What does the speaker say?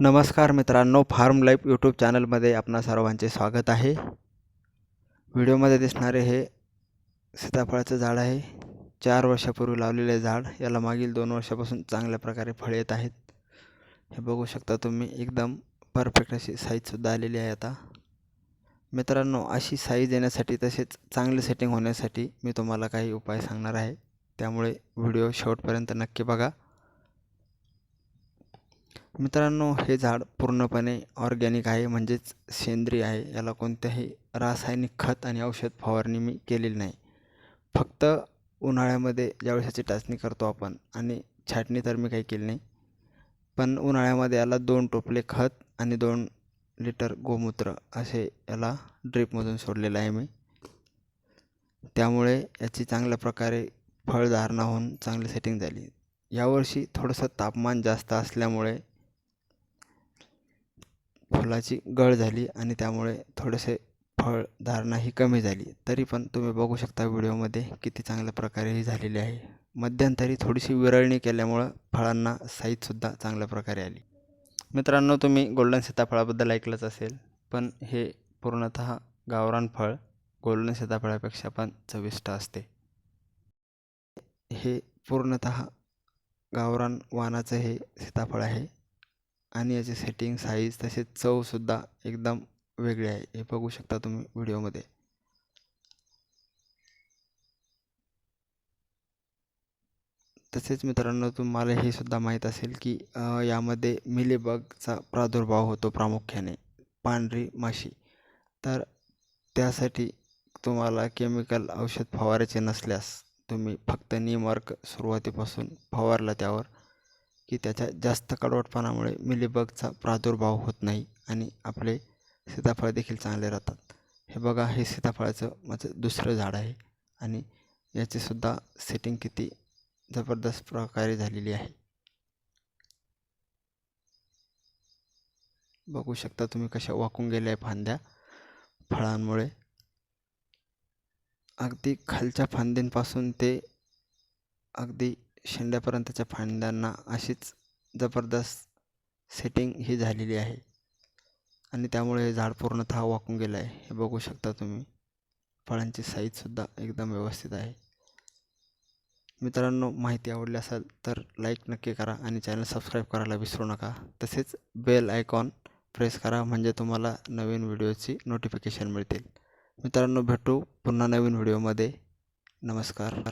नमस्कार मित्रांनो form life YouTube चॅनलमध्ये आपणा सर्वांचे स्वागत आहे. व्हिडिओमध्ये दिसणारे हे सीताफळाचं झाड आहे. चार वर्षापूर्वी लावलेले झाड याला मागील दोन वर्षापासून चांगल्या प्रकारे फळ येत आहेत. हे बघू शकता तुम्ही एकदम परफेक्ट अशी साईजसुद्धा आलेली आहे आता. मित्रांनो अशी साईज येण्यासाठी तसेच चांगले सेटिंग होण्यासाठी मी तुम्हाला काही उपाय सांगणार आहे. त्यामुळे व्हिडिओ शेवटपर्यंत नक्की बघा. मित्रांनो हे झाड पूर्णपणे ऑर्गॅनिक आहे म्हणजेच सेंद्रिय आहे. याला कोणत्याही रासायनिक खत आणि औषध फवारणी मी केलेली नाही. फक्त उन्हाळ्यामध्ये ज्यावेळेस याची टाचणी करतो आपण आणि छाटणी तर मी काही केली नाही. पण उन्हाळ्यामध्ये याला दोन टोपले खत आणि दोन लिटर गोमूत्र असे याला ड्रीपमधून सोडलेलं आहे मी. त्यामुळे याची चांगल्या प्रकारे फळधारणा होऊन चांगली सेटिंग झाली. यावर्षी थोडंसं तापमान जास्त असल्यामुळे फुलाची गळ झाली आणि त्यामुळे थोडेसे फळधारणा ही कमी झाली. तरी पण तुम्ही बघू शकता व्हिडिओमध्ये किती चांगल्या प्रकारे ही झालेली आहे. मध्यंतरी थोडीशी विरळणी केल्यामुळं फळांना साईजसुद्धा चांगल्या प्रकारे आली. मित्रांनो तुम्ही गोल्डन सीताफळाबद्दल ऐकलंच असेल पण हे पूर्णतः गावरान फळ गोल्डन सीताफळापेक्षा पण चविष्ट असते. हे पूर्णतः गावरान वानाचं हे सीताफळ आहे. आणि याचे सेटिंग साईज तसेच चवसुद्धा एकदम वेगळी आहे. हे बघू शकता तुम्ही व्हिडिओमध्ये. तसेच मित्रांनो तुम्हाला हे सुद्धा माहीत असेल की यामध्ये मिलीबगचा प्रादुर्भाव होतो प्रामुख्याने. पांढरी माशी. तर त्यासाठी तुम्हाला केमिकल औषध फवारायचे नसल्यास तुम्ही फक्त नीमवर्क सुरुवातीपासून फवारला त्यावर. की त्याच्या जास्त कडवटपणामुळे मिलीबगचा प्रादुर्भाव होत नाही आणि आपले सीताफळ देखील चांगले राहतात. हे बघा हे सीताफळाचं माझं दुसरं झाड आहे आणि याचीसुद्धा सेटिंग किती जबरदस्त प्रकारे झालेली आहे. बघू शकता तुम्ही कशा वाकून गेल्या आहे फांद्या फळांमुळे. अगदी खालच्या फांद्यांपासून ते अगदी शेंड्यापर्यंतच्या फांद्यांना अशीच जबरदस्त सेटिंग ही झालेली आहे. आणि त्यामुळे हे झाड पूर्णतः वाकून गेलं आहे. हे बघू शकता तुम्ही. फळांची साईजसुद्धा एकदम व्यवस्थित आहे. मित्रांनो माहिती आवडली असेल तर लाईक नक्की करा आणि चॅनल सबस्क्राईब करायला विसरू नका. तसेच बेल आयकॉन प्रेस करा म्हणजे तुम्हाला नवीन व्हिडिओची नोटिफिकेशन मिळतील. मित्रांनो भेटू पुन्हा नवीन व्हिडिओमध्ये नमस्कार.